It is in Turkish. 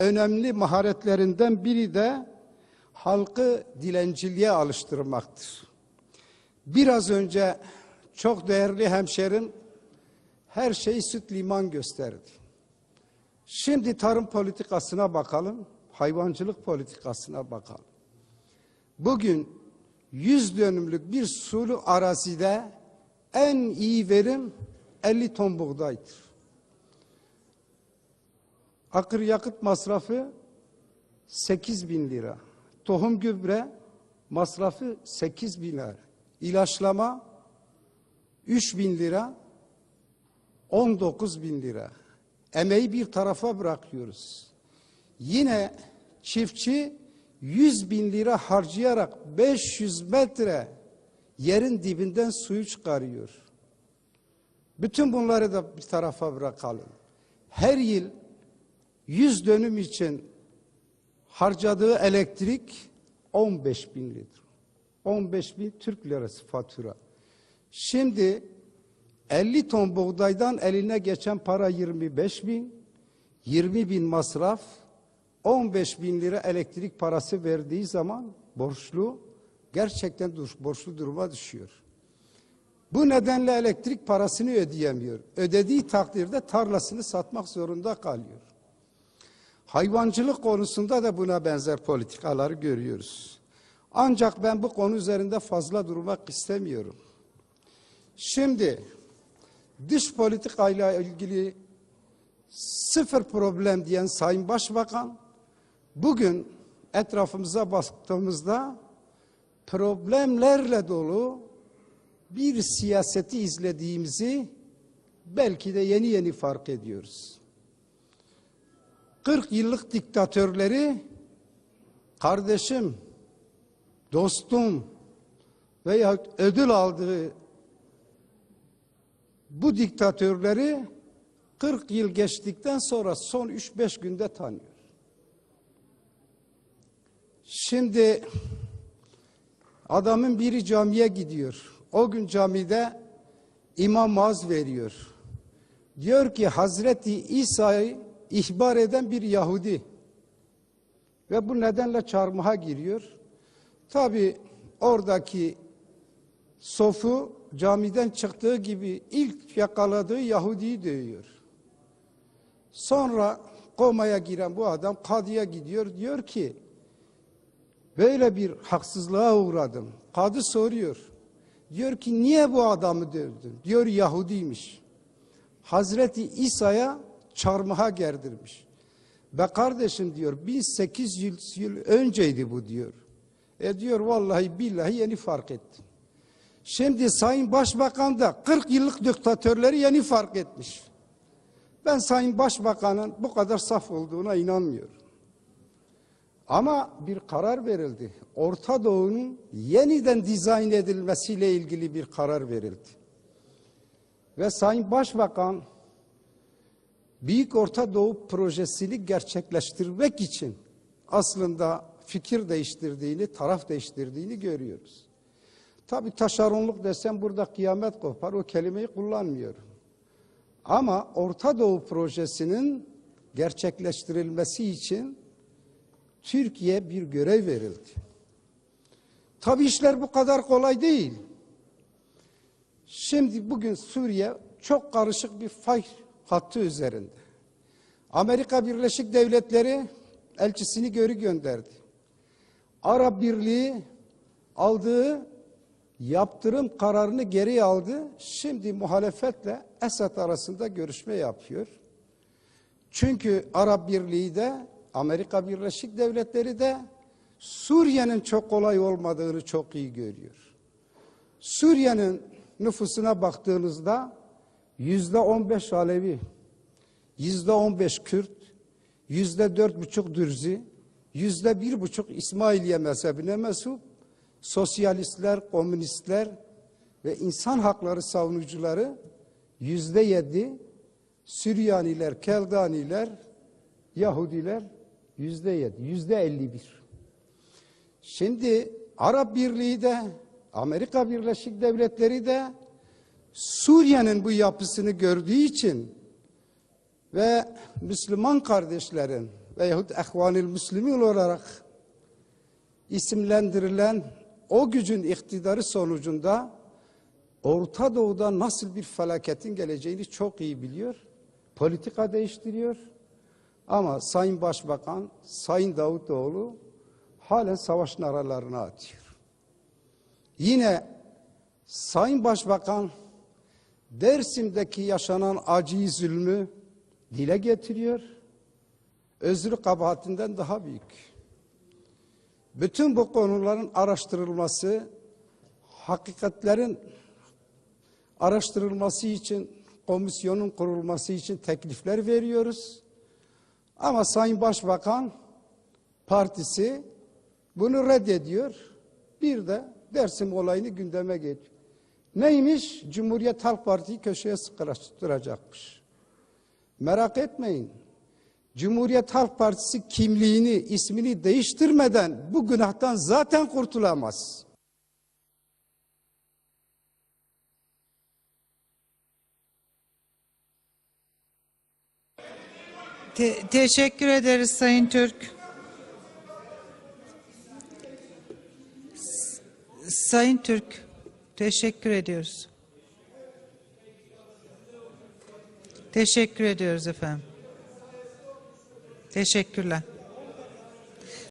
önemli maharetlerinden biri de halkı dilenciliğe alıştırmaktır. Biraz önce çok değerli hemşerim her şeyi süt liman gösterdi. Şimdi tarım politikasına bakalım, hayvancılık politikasına bakalım. Bugün 100 dönümlük bir sulu arazide en iyi verim 50 ton buğdaydır. Akaryakıt masrafı 8 bin lira. Tohum gübre masrafı 8 bin lira. İlaçlama 3 bin lira. 19 bin lira. Emeği bir tarafa bırakıyoruz. Yine çiftçi 100 bin lira harcayarak 500 metre yerin dibinden suyu çıkarıyor. Bütün bunları da bir tarafa bırakalım. Her yıl 100 dönüm için harcadığı elektrik 15 bin lira. 15 bin Türk lirası fatura. Şimdi 50 ton buğdaydan eline geçen para 25 bin, 20 bin masraf, 15 bin lira elektrik parası verdiği zaman borçlu, gerçekten borçlu duruma düşüyor. Bu nedenle elektrik parasını ödeyemiyor. Ödediği takdirde tarlasını satmak zorunda kalıyor. Hayvancılık konusunda da buna benzer politikaları görüyoruz. Ancak ben bu konu üzerinde fazla durmak istemiyorum. Şimdi dış politikayla ilgili sıfır problem diyen Sayın Başbakan bugün etrafımıza baktığımızda problemlerle dolu bir siyaseti izlediğimizi belki de yeni yeni fark ediyoruz. 40 yıllık diktatörleri kardeşim, dostum veya ödül aldığı bu diktatörleri 40 yıl geçtikten sonra son 3-5 günde tanıyor. Şimdi adamın biri camiye gidiyor. O gün camide imam vaaz veriyor. Diyor ki Hazreti İsa'yı ihbar eden bir Yahudi. Ve bu nedenle çarmıha giriyor. Tabi oradaki sofu camiden çıktığı gibi ilk yakaladığı Yahudi'yi dövüyor. Sonra komaya giren bu adam kadıya gidiyor diyor ki böyle bir haksızlığa uğradım. Kadı soruyor. Diyor ki niye bu adamı dövdün? Diyor Yahudiymiş. Hazreti İsa'ya çarmıha gerdirmiş. Be kardeşim diyor 1800 yıl önceydi bu diyor. E diyor vallahi billahi yeni fark ettim. Şimdi Sayın Başbakan da 40 yıllık diktatörleri yeni fark etmiş. Ben Sayın Başbakan'ın bu kadar saf olduğuna inanmıyorum. Ama bir karar verildi. Orta Doğu'nun yeniden dizayn edilmesiyle ilgili bir karar verildi. Ve Sayın Başbakan Büyük Orta Doğu projesini gerçekleştirmek için aslında fikir değiştirdiğini, taraf değiştirdiğini görüyoruz. Tabi taşeronluk desem burada kıyamet kopar. O kelimeyi kullanmıyorum. Ama Orta Doğu projesinin gerçekleştirilmesi için Türkiye bir görev verildi. Tabi işler bu kadar kolay değil. Şimdi bugün Suriye çok karışık bir fay hattı üzerinde. Amerika Birleşik Devletleri elçisini geri gönderdi. Arap Birliği aldığı yaptırım kararını geri aldı. Şimdi muhalefetle Esad arasında görüşme yapıyor. Çünkü Arap Birliği de Amerika Birleşik Devletleri de Suriye'nin çok kolay olmadığını çok iyi görüyor. Suriye'nin nüfusuna baktığınızda yüzde on beş Alevi, yüzde on beş Kürt, yüzde dört buçuk Dürzi, yüzde bir buçuk İsmailiye mezhebine mensup, sosyalistler, komünistler ve insan hakları savunucuları yüzde yedi, Süryaniler, Keldaniler, Yahudiler yüzde yedi, yüzde elli bir. Şimdi Arap Birliği de, Amerika Birleşik Devletleri de Suriye'nin bu yapısını gördüğü için ve Müslüman kardeşlerin veyahut ehvanil müslümin olarak isimlendirilen o gücün iktidarı sonucunda Orta Doğu'da nasıl bir felaketin geleceğini çok iyi biliyor. Politika değiştiriyor. Ama Sayın Başbakan, Sayın Davutoğlu halen savaşın aralarına atıyor. Yine Sayın Başbakan Dersim'deki yaşanan acıyı zulmü dile getiriyor. Özrü kabahatinden daha büyük. Bütün bu konuların araştırılması, hakikatlerin araştırılması için komisyonun kurulması için teklifler veriyoruz. Ama Sayın Başbakan partisi bunu reddediyor. Bir de Dersim olayını gündeme getiriyor. Neymiş? Cumhuriyet Halk Parti'yi köşeye sıkıştıracakmış. Merak etmeyin. Cumhuriyet Halk Partisi kimliğini, ismini değiştirmeden bu günahtan zaten kurtulamaz. Te- teşekkür ederiz Sayın Türk. S- Sayın Türk, teşekkür ediyoruz. Teşekkür ediyoruz efendim. Teşekkürler.